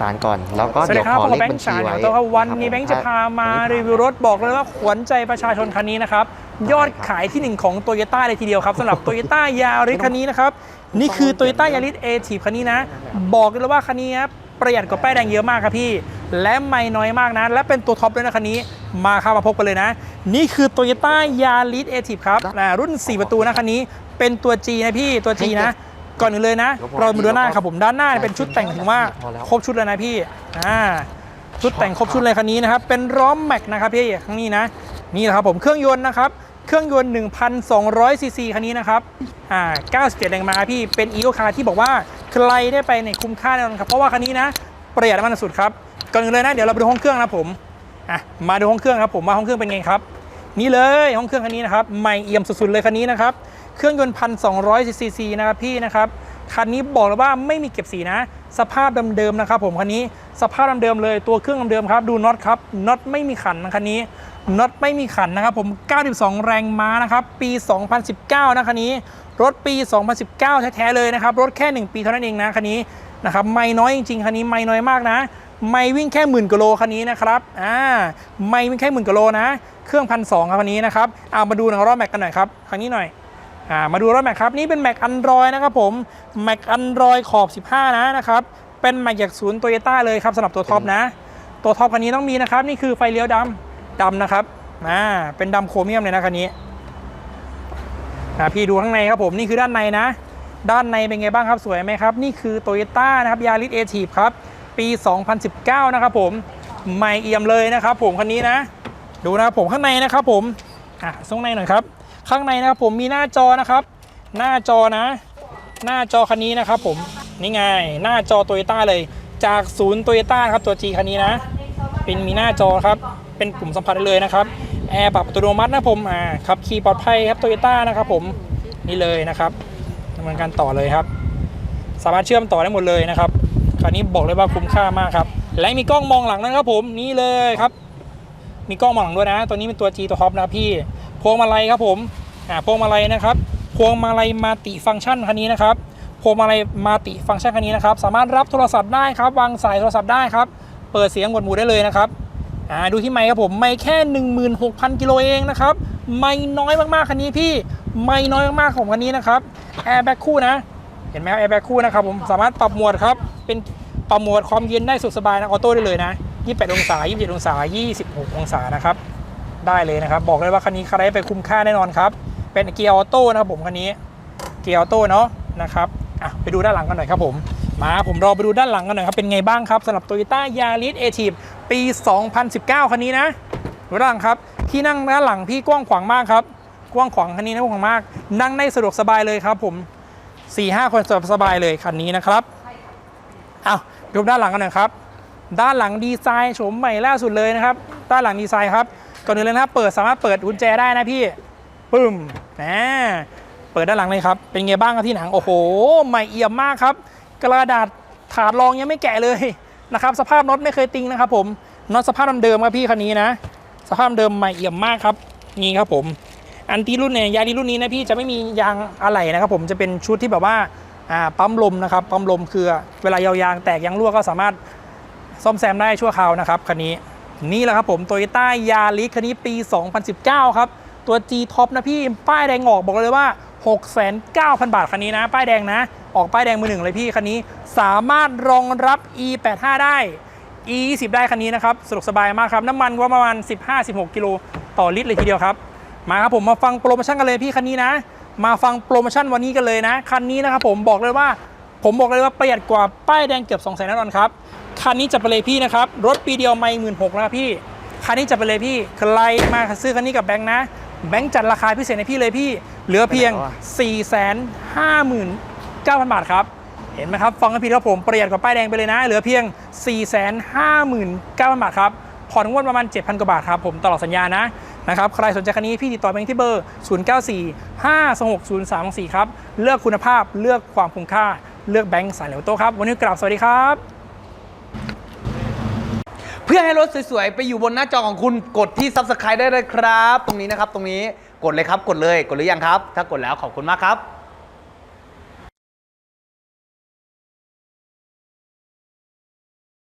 สารก่อน แล้วก็สวัสเดี๋ดียวครับขผอมเลขแบงบัญค์ชีสารไว้เดี๋ยวตัววันครับนี้ผมแบงค์จะพามาถ้รีวิวรถบอกเลยว่าขวัญใจประชาชนคันนี้นะครับ ยอดขายที่หนึ่งของโตโยต้าเลยทีเดียวครับสำหรับโตโยต้ายาริสคันนี้นะครับ นี่คือโตโยต้ายาริสเอทีคันนี้นะ บอกเลยว่าคันนี้นะประหยัดกว่าป้ายแดงเยอะมากครับพี่ และไม่น้อยมากนะ และเป็นตัวท็อปด้วยนะคันนี้มาครับมาพบกันเลยนะ นี่คือโตโยต้ายาริสเอทีครับอ่ารุ่น 4 ประตูนะคันนี้เป็นตัว G นะพี่ตัว G นะ ก่อนอื่นเลยนะเรามาดูด้านหน้าครับผมด้านหน้าเนี่ยเป็นชุดแต่งถึงว่าครบชุดเลยนะพี่อ่าชุดแต่งครบชุดเลยคันนี้นะครับเป็นล้อมแม็กนะครับพี่ข้างนี้นะนี่แหละครับผมเครื่องยนต์นะครับเครื่องยนต์ 1,200 ซีซีคันนี้นะครับ อ่า 97 แรงม้าพี่ เป็นอีโ c คาร์ที่บอกว่าใครได้ไปในยคุ้มค่าแน่นอนครับ เพราะว่าคันนี้นะประหยัดน้ำมันสุดครับ ก่อนอื่นเลยนะ เดี๋ยวเราไปดูห้องเครื่องนะผม อะ มาดูห้องเครื่องครับผมว่าห้องเครื่องเป็นไงครับ นี่เลยห้องเครื่องคันนี้นะครับ ใหม่เอี่ยมสุดๆเลยคันนี้นะครับ เครื่องยนต์พันสองร้อยซีซีนะครับพี่นะครับคันนี้บอกเลยว่าไม่มีเก็บสีนะ สภาพเดิมๆนะครับผมคันนี้สภาพเดิมๆเลยตัวเครื่องเดิมครับดูน็อตครับน็อตไม่มีขันนะคันนี้น็อตไม่มีขันนะครับผม 92 แรงม้านะครับ ปี 2019 นะคันนี้ รถปี 2019 แท้ๆเลยนะครับ รถแค่ 1 ปีเท่านั้นเองนะคันนี้นะครับ ไม่น้อยจริงๆ คันนี้ไม่น้อยมากนะ ไม่วิ่งแค่หมื่นกิโลคันนี้นะครับ อ่า ไม่วิ่งแค่หมื่นกิโลนะ เครื่องพันสองครับคันนี้นะครับ เอามาดูหนังรอบแม็กกันหน่อยครับ คันนี้หน่อย อ่ามาดูรอบแม็กครับ นี่เป็นแม็กอันรอยนะครับผมแม็กอันรอยขอบ 15 นะนะครับ เป็นแม็กจากศูนย์โตโยต้าเลยครับสำหรับตัวท็อปนะ ตัวท็อปคันนี้ต้องมีนะครับ นี่คือไฟเลี้ยวดำดำนะครับอ่าเป็นดำโครเมียมเลยนะคันนี้อ่าพี่ดูข้างในครับผมนี่คือด้านในนะ ด้านในเป็นไงบ้างครับสวยไหมครับ นี่คือ t o y ยต้นะครับยาริสเอทีฟครับปี 2019 นะครับผมใหม่เอี่ยมเลยนะครับผมคันนี้นะ ดูนะครับผมข้างในนะครับผมอะข้างในหน่อยครับ ข้างในนะครับผมมีหน้าจอนะครับ หน้าจอนะ หน้าจอคันนี้นะครับผมนี่ไงหน้าจอโตโยต้าเลย จากศูนย์โตโยต้าครับตัว G คันนี้นะ เป็นมีหน้าจอครับ เป็นปุ่มสัมผัสได้เลยนะครับแอร์ปรับอัตโนมัตินะผมอ่าขับขี่ปลอดภัยครับโตโยต้านะครับผมนี่เลยนะครับดำเนินการต่อเลยครับ สามารถเชื่อมต่อได้หมดเลยนะครับคันนี้บอกเลยว่าคุ้มค่ามากครับ และมีกล้องมองหลังนะครับผมนี่เลยครับ มีกล้องมองหลังด้วยนะ ตัวนี้เป็นตัว G ตัวท็อปนะพี่ พวงมาลัยครับผมอ่าพวงมาลัยนะครับพวงมาลัยมัลติฟังก์ชันคันนี้นะครับพวงมาลัยมัลติฟังก์ชันคันนี้นะครับ สามารถรับโทรศัพท์ได้ครับวางสายโทรศัพท์ได้ครับ เปิดเสียงหมวดหมู่ได้เลยนะครับอ่าดูที่ไมค์ครับผมไม่แค่ 16,000 กิโลเองนะครับไม่น้อยมากๆคันนี้พี่ไม่น้อยมากๆของคันนี้นะครับแอร์แบ็คคู่นะ เห็นไหมแอร์แบ็คคู่นะครับผมสามารถปรับหมดครับเป็นปรับหมดความเย็นได้สุดสบายนะออโต้ได้เลยนะ 28 องศา 27 องศา 26 องศานะครับ ได้เลยนะครับ บอกเลยว่าคันนี้ใครไปคุ้มค่าแน่นอนครับ เป็นเกียร์ออโต้นะครับผมคันนี้ เกียร์ออโต้เนาะนะครับอะไปดูด้านหลังกันหน่อยครับผม มาผมรอไปดูด้านหลังกันหน่อยครับ เป็นไงบ้างครับสำหรับ Toyota Yaris a t i v ปี 2019 คันนี้นะดูด้านหลังครับ ที่นั่งด้านหลังพี่กว้างขวางมากครับ กว้างขวางคันนี้นะกว้างขวางมาก นั่งได้สะดวกสบายเลยครับผม4-5คนสบายเลยคันนี้นะครับอ้าวดูด้านหลังกันหน่อยครับ ด้านหลังดีไซน์โฉมใหม่ล่าสุดเลยนะครับ ด้านหลังดีไซน์ครับ ก่อนอื่นเลยนะครับเปิดสามารถเปิดกุญแจได้นะพี่ปึ้มนะเปิดด้านหลังเลยครับ เป็นไงบ้างครับที่หนังโอ้โหใหม่เอี่ยมมากครับ กระดาษถาดรองยังไม่แกะเลยนะครับ สภาพน็อตไม่เคยติงนะครับ ผมน็อตสภาพเดิมครับพี่คันนี้นะ สภาพเดิมใหม่เอี่ยมมากครับนี่ครับผม อันที่รุ่นเนี่ยยาดีรุ่นนี้นะพี่จะไม่มียางอะไหล่นะครับ ผมจะเป็นชุดที่แบบว่าอ่าปั๊มลมนะครับปั๊มลมคือเวลายางแตกยางรั่วก็สามารถซ่อมแซมได้ชั่วคราวนะครับคันนี้ นี่แหละครับผมโตโยต้ายาริสคันนี้ปี 2019 ครับ ตัว G Top นะพี่ ป้ายแดงออกบอกเลยว่า 6,900 บาทคันนี้นะ ป้ายแดงนะ ออกป้ายแดงมือหนึ่งเลยพี่คันนี้ สามารถรองรับ E85 ได้ E20 ได้คันนี้นะครับสะดวกสบายมากครับ น้ำมันก็ประมาณ 15-16 กิโลต่อลิตรเลยทีเดียวครับ มาครับผมมาฟังโปรโมชั่นกันเลยพี่คันนี้นะ มาฟังโปรโมชั่นวันนี้กันเลยนะ คันนี้นะครับผมบอกเลยว่า ผมบอกเลยว่าประหยัดกว่าป้ายแดงเกือบ2 0 0 0 0แน่นอนครับ คันนี้จัดไปเลยพี่นะครับ รถปีเดียวไม่หมื่นหกนะครับพี่ คันนี้จัดไปเลยพี่ ใครมาซื้อคันนี้กับแบงค์นะ แบงค์จัดราคาพิเศษให้พี่เลยพี่ เหลือเพียง 4 5 9 0 0 0 บาทครับ เห็นไหมครับ ฟังกันพี่ครับผมประหยัดกว่าป้ายแดงไปเลยนะ เหลือเพียง 4 5 9 0 0 0 บาทครับ ผ่อนงวดประมาณ 7,000 กว่าบาทครับผมตลอดสัญญานะนะครับ ใครสนใจคันนี้พี่ติดต่อแบงค์ที่เบอร์ 094 526 0324 ครับ เลือกคุณภาพ เลือกความคุ้มค่า เลือกแบงค์สายเหลวโตครับ วันนี้กราบสวัสดีครับ เพื่อให้รถสวยๆ ไปอยู่บนหน้าจอของคุณกดที่ Subscribe ได้เลยครับ ตรงนี้นะครับ ตรงนี้กดเลยครับ กดเลย กดหรือยังครับ ถ้ากดแล้วขอบคุณมากครับ